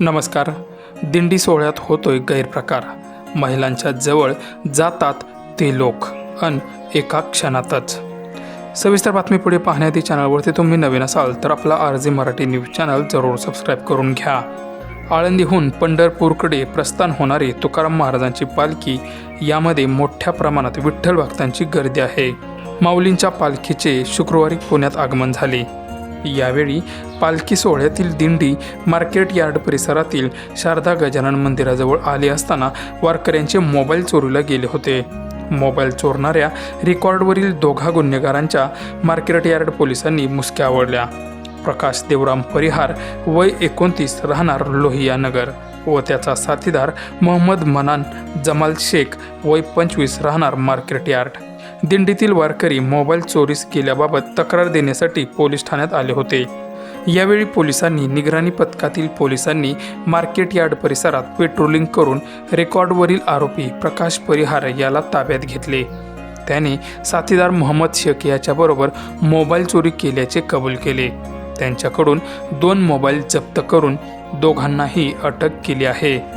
नमस्कार. दिंडी सोहळ्यात होतोय गैरप्रकार. महिलांच्या जवळ जातात ते लोक अन एका क्षणातच. सविस्तर बातमी पुढे पाहण्याआधी चॅनलवरती तुम्ही नवीन असाल तर आपला R J Marathi news channel जरूर सबस्क्राईब करून घ्या. आळंदीहून पंढरपूरकडे प्रस्थान होणारी तुकाराम महाराजांची पालखी यामध्ये मोठ्या प्रमाणात विठ्ठल भक्तांची गर्दी आहे. माऊलींच्या पालखीचे शुक्रवारी पुण्यात आगमन झाले. यावेळी पालखी सोहळ्यातील दिंडी मार्केट यार्ड परिसरातील शारदा गजानन मंदिराजवळ आले असताना वारकऱ्यांचे मोबाईल चोरीला गेले होते. मोबाईल चोरणाऱ्या रेकॉर्डवरील दोघा गुन्हेगारांच्या मार्केट यार्ड पोलिसांनी मुसक्या आवडल्या प्रकाश देवराम परिहार वय एकोणतीस राहणार लोहिया नगर व त्याचा साथीदार मोहम्मद मनान जमाल शेख वय पंचवीस राहणार मार्केट यार्ड. दिंडीतील वारकरी मोबाईल चोरीस गेल्याबाबत तक्रार देण्यासाठी पोलीस ठाण्यात आले होते. यावेळी पोलिसांनी निगराणी पथकातील पोलिसांनी मार्केट यार्ड परिसरात पेट्रोलिंग करून रेकॉर्डवरील आरोपी प्रकाश परिहार याला ताब्यात घेतले. त्याने साथीदार मोहम्मद शेख याच्याबरोबर मोबाईल चोरी केल्याचे कबूल केले. त्यांच्याकडून दोन मोबाईल जप्त करून दोघांनाही अटक केली आहे.